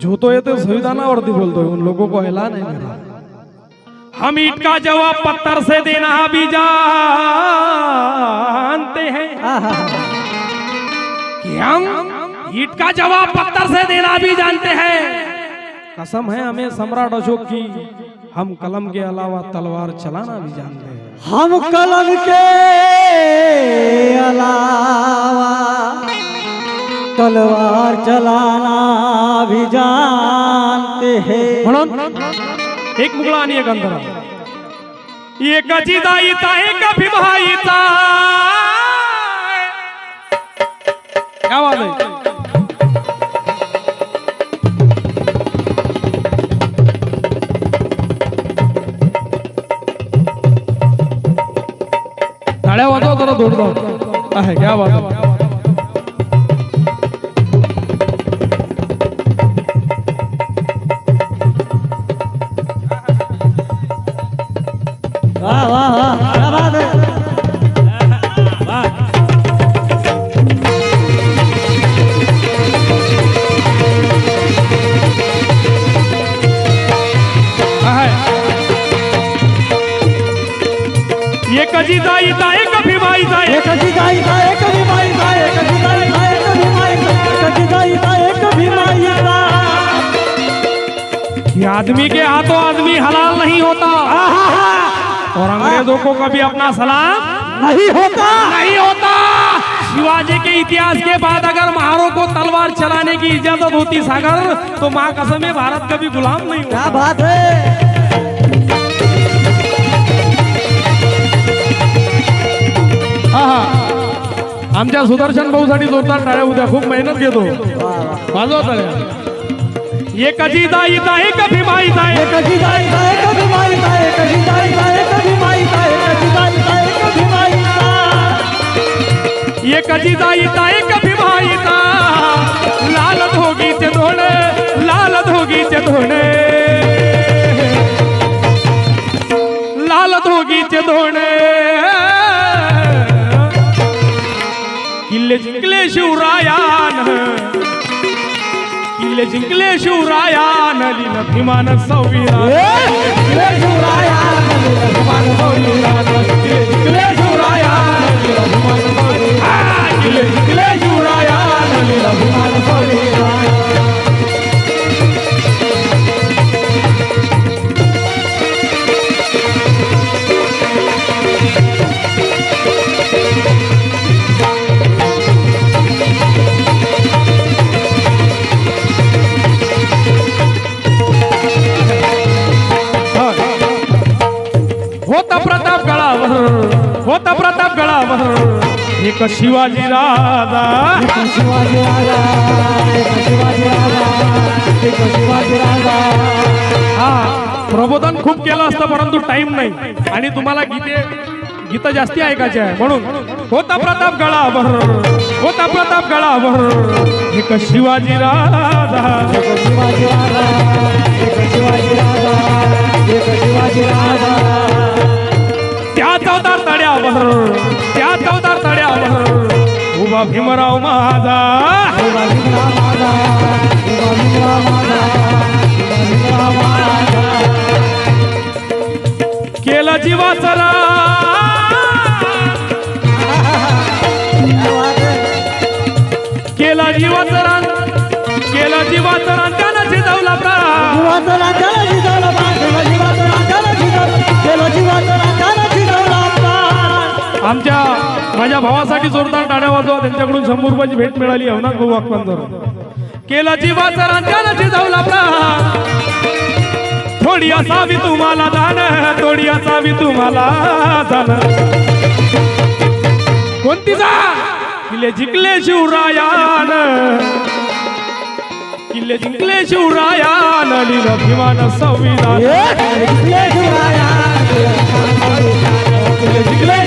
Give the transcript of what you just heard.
जो तो ये तो संविधानावरती बोलतोय उन लोगों को ऐलान है मेरा हम ईट का जवाब पत्थर से देना भी जानते हैं। कि हम ईट का जवाब पत्थर से देना भी जानते हैं। कसम है हमें सम्राट अशोक की हम कलम के अलावा तलवार चलाना भी जानते हैं। हम कलम के अलावा तलवार चलाना भी जानते हैं। म्हणून एक मुगळा आणि एक अंधरा. एकाची दाईचा एक भीमाईचा. काय वाद आहे टाळ्या वाजवा जरा जोरदार आहे क्या बात एकाची दाईचा एक भीमाईचा एक एक जिजाईचा एक भीमाईचा एक जिजाईचा एक भीमाईचा एक जिजाईचा एक भीमाईचा ये आदमी के हाथों आदमी हलाल नहीं होता। और अंग्रेज़ों को कभी अपना सलाम नहीं होता। नहीं होता। शिवाजी के इतिहास के बाद अगर महारों को तलवार चलाने की इजाज़त होती सागर तो माँ कसम भारत कभी गुलाम नहीं होता। क्या बात है? हा हा. आमच्या सुदर्शन भाऊसाठी जोरदार टाळ्या उद्या खूप मेहनत घेतो. वाजवा टाळ्या एकाची दाईचा एक भीमाईचा एक एक जिजाईचा एक भीमाईचा एक जिजाईचा एक भीमाईचा एक जिजाईचा एक भीमाईचा एकाची दाईचा एक भीमाईचा लाल धोगीचे धोणे लाल धोगीचे धोणे शिवरायान. किल्ले जिंकले शिवरायान लिन भीमान संविधान किल्ले शिवरायान भीमान संविधान किल्ले शिवरायान एक शिवाजी राजा एक शिवाजी राजा एक शिवाजी राजा एक शिवाजी राजा हा प्रबोधन खूप केलं असतं परंतु टाइम नाही. आणि तुम्हाला गीते गीत जास्ती ऐकायची आहे. म्हणून होता प्रताप गळावर होता प्रताप गळावर एक शिवाजी राजा उभा भीमराव माझा केला जीवाचा केला जीवाचा रान केला जीवाचा रान त्याला शिजवला प्राण जीवाचं राजाला जिजावला आमच्या माझ्या भावासाठी जोरदार टाळ्या वाजवा त्यांच्याकडून शंभर रुपयाची भेट मिळाली अवनाथ भाऊ वाकमांजर केला जीवाचा त्यानं शिजवला प्राण थोडी असावी तुम्हाला दान थोडी असावी तुम्हाला दान. कोणती जा? किल्ले जिंकले शिवरायान. किल्ले जिंकले शिवरायान लिहिलं भीमान संविधान. जिंकले शिवराया जिंकले शिवराया जिंकले